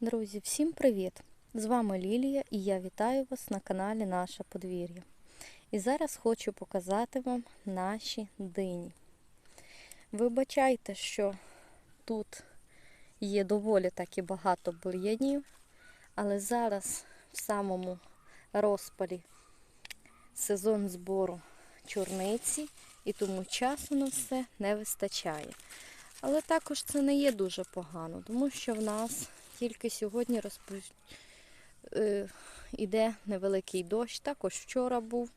Друзі, всім привіт! З вами Лілія і я вітаю вас на каналі Наше подвір'я. І зараз хочу показати вам наші дині. Вибачайте, що тут є доволі таки багато бур'янів, але зараз в самому розпалі сезон збору чорниці і тому часу на все не вистачає. Але також це не є дуже погано, тому що в нас тільки сьогодні розпо... е, іде невеликий дощ, також вчора був.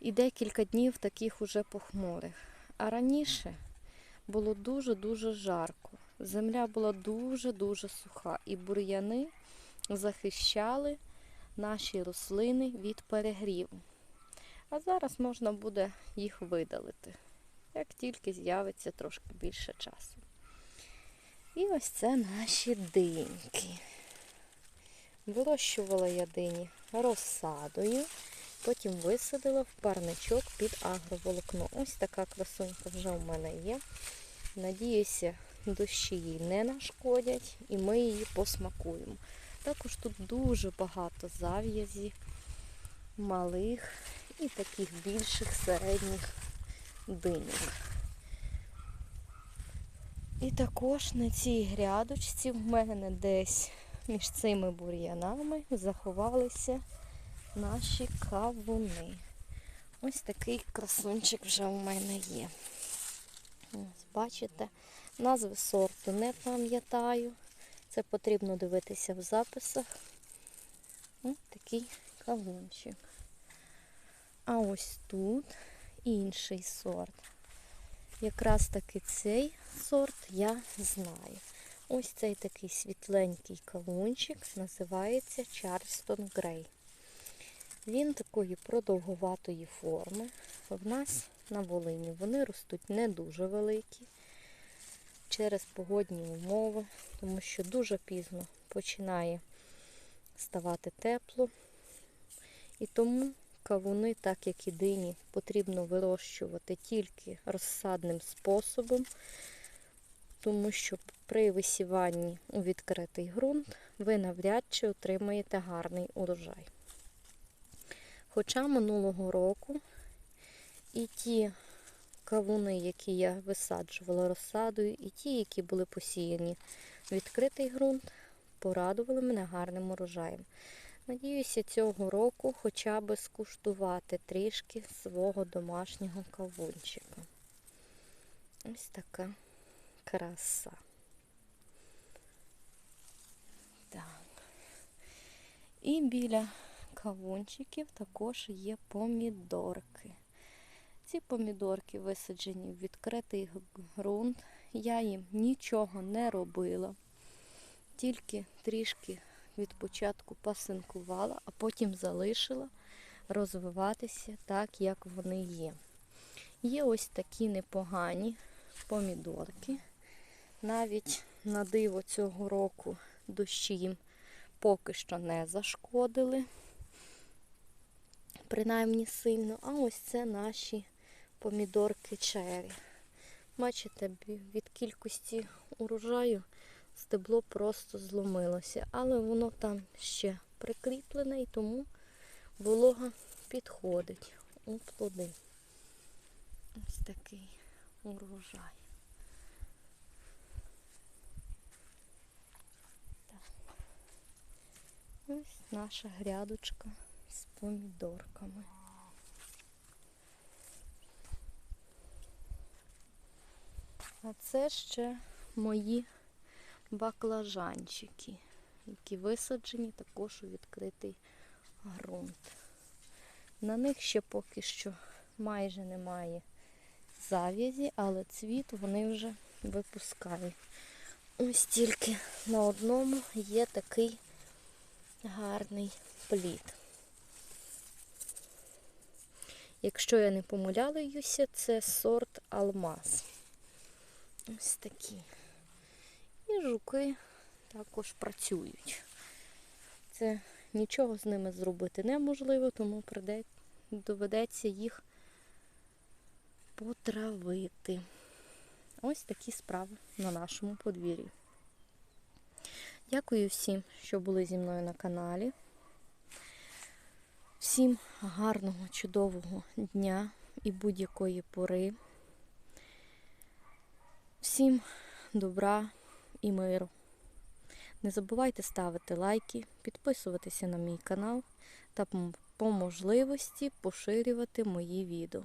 І декілька днів таких уже похмурих. А раніше було дуже-дуже жарко. Земля була дуже-дуже суха, і бур'яни захищали наші рослини від перегріву. А зараз можна буде їх видалити, як тільки з'явиться трошки більше часу. І ось це наші диньки. Вирощувала я дині розсадою, потім висадила в парничок під агроволокно. Ось така красунька вже в мене є. Надіюся, дощі їй не нашкодять і ми її посмакуємо. Також тут дуже багато зав'язів, малих і таких більших середніх диньок. І також на цій грядочці в мене десь між цими бур'янами заховалися наші кавуни. Ось такий красунчик вже у мене є. Ось, бачите, назви сорту не пам'ятаю. Це потрібно дивитися в записах. Ось такий кавунчик. А ось тут інший сорт. Якраз таки цей сорт я знаю. Ось цей такий світленький кавунчик називається Чарльстон Грей. Він такої продовгуватої форми. В нас на Волині вони ростуть не дуже великі через погодні умови, тому що дуже пізно починає ставати тепло. І тому кавуни, так як і дині, потрібно вирощувати тільки розсадним способом, тому що при висіванні у відкритий ґрунт ви навряд чи отримаєте гарний урожай. Хоча минулого року і ті кавуни, які я висаджувала розсадою, і ті, які були посіяні в відкритий ґрунт, порадували мене гарним урожаєм. Надіюся, цього року хоча б скуштувати трішки свого домашнього кавунчика. Ось така краса. Так. І біля кавунчиків також є помідорки. Ці помідорки висаджені в відкритий ґрунт. Я їм нічого не робила, тільки трішки від початку пасинкувала, а потім залишила розвиватися так, як вони є. Є ось такі непогані помідорки. Навіть на диво цього року дощі їм поки що не зашкодили, принаймні сильно. А ось це наші помідорки чері. Бачите, від кількості урожаю стебло просто зломилося, але воно там ще прикріплене і тому волога підходить у плоди. Ось такий урожай. Так. Ось наша грядочка з помідорками. А це ще мої баклажанчики, які висаджені також у відкритий ґрунт. На них ще поки що майже немає зав'язі, але цвіт вони вже випускають. Ось тільки на одному є такий гарний плід. Якщо я не помиляюся, це сорт алмаз. Ось такий. І жуки також працюють. Це нічого з ними зробити неможливо, тому доведеться їх потравити. Ось такі справи на нашому подвір'ї. Дякую всім, що були зі мною на каналі. Всім гарного, чудового дня і будь-якої пори. Всім добра і миру. Не забувайте ставити лайки, підписуватися на мій канал та по можливості поширювати мої відео.